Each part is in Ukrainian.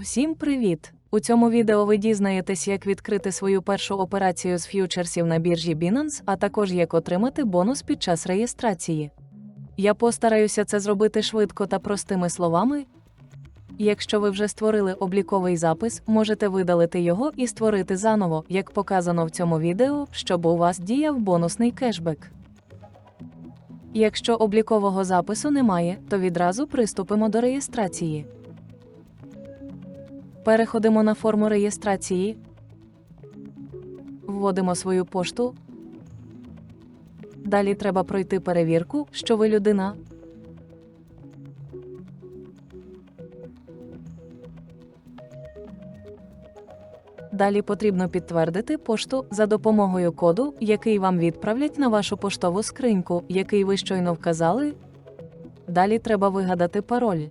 Всім привіт! У цьому відео ви дізнаєтесь, як відкрити свою першу операцію з ф'ючерсів на біржі Binance, а також як отримати бонус під час реєстрації. Я постараюся це зробити швидко та простими словами. Якщо ви вже створили обліковий запис, можете видалити його і створити заново, як показано в цьому відео, щоб у вас діяв бонусний кешбек. Якщо облікового запису немає, то відразу приступимо до реєстрації. Переходимо на форму реєстрації, вводимо свою пошту. Далі треба пройти перевірку, що ви людина. Далі потрібно підтвердити пошту за допомогою коду, який вам відправлять на вашу поштову скриньку, який ви щойно вказали. Далі треба вигадати пароль.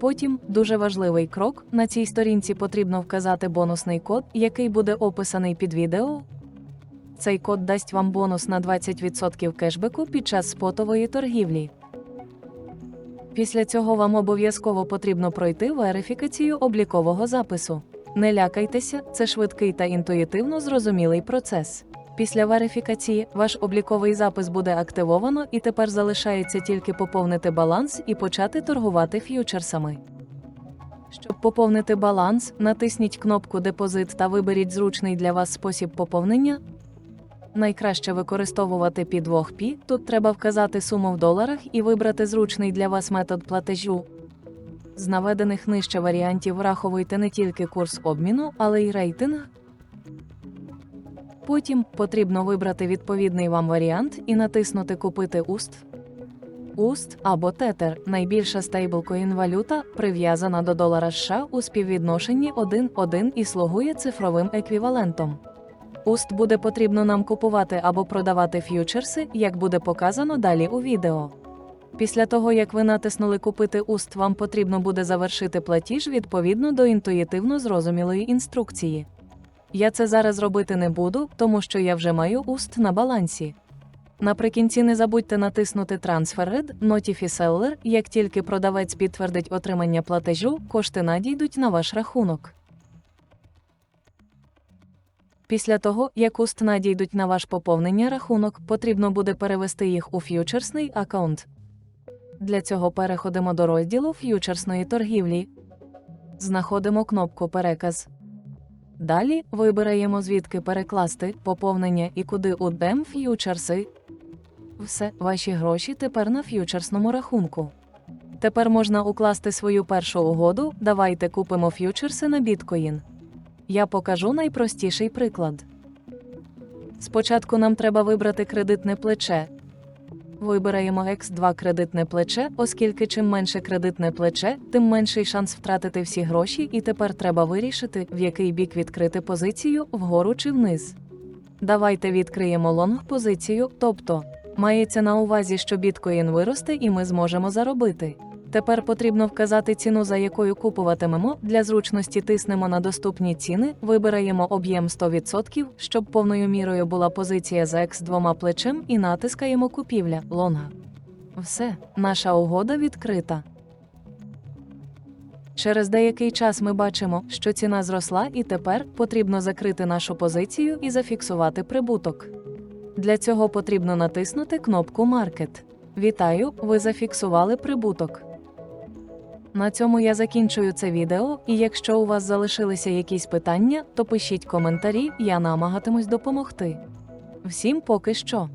Потім дуже важливий крок: на цій сторінці потрібно вказати бонусний код, який буде описаний під відео. Цей код дасть вам бонус на 20% кешбеку під час спотової торгівлі. Після цього вам обов'язково потрібно пройти верифікацію облікового запису. Не лякайтеся, це швидкий та інтуїтивно зрозумілий процес. Після верифікації ваш обліковий запис буде активовано і тепер залишається тільки поповнити баланс і почати торгувати ф'ючерсами. Щоб поповнити баланс, натисніть кнопку Депозит та виберіть зручний для вас спосіб поповнення. Найкраще використовувати під 2P. Тут треба вказати суму в доларах і вибрати зручний для вас метод платежу. З наведених нижче варіантів враховуйте не тільки курс обміну, але й рейтинг. Потім потрібно вибрати відповідний вам варіант і натиснути Купити уст. Уст або тетер найбільша стейблкоін валюта, прив'язана до долара США у співвідношенні 1-1 і слугує цифровим еквівалентом. Уст буде потрібно нам купувати або продавати ф'ючерси, як буде показано далі у відео. Після того, як ви натиснули Купити уст, вам потрібно буде завершити платіж відповідно до інтуїтивно зрозумілої інструкції. Я це зараз робити не буду, тому що я вже маю уст на балансі. Наприкінці не забудьте натиснути Transferred Notify Seller, як тільки продавець підтвердить отримання платежу, кошти надійдуть на ваш рахунок. Після того, як уст надійдуть на ваш поповнення рахунок, потрібно буде перевести їх у ф'ючерсний аккаунт. Для цього переходимо до розділу ф'ючерсної торгівлі. Знаходимо кнопку Переказ. Далі вибираємо звідки перекласти поповнення і куди у дем ф'ючерси. Все, ваші гроші тепер на ф'ючерсному рахунку. Тепер можна укласти свою першу угоду. Давайте купимо ф'ючерси на біткоін. Я покажу найпростіший приклад. Спочатку нам треба вибрати кредитне плече. Вибираємо X2 кредитне плече, оскільки чим менше кредитне плече, тим менший шанс втратити всі гроші, і тепер треба вирішити, в який бік відкрити позицію вгору чи вниз. Давайте відкриємо лонг позицію, тобто мається на увазі, що біткоін виросте і ми зможемо заробити. Тепер потрібно вказати ціну, за якою купуватимемо. Для зручності тиснемо на доступні ціни, вибираємо об'єм 100%, щоб повною мірою була позиція за X двома плечем і натискаємо купівля лонга. Все, наша угода відкрита. Через деякий час ми бачимо, що ціна зросла, і тепер потрібно закрити нашу позицію і зафіксувати прибуток. Для цього потрібно натиснути кнопку Маркет. Вітаю, ви зафіксували прибуток. На цьому я закінчую це відео, і якщо у вас залишилися якісь питання, то пишіть коментарі, я намагатимусь допомогти. Всім поки що.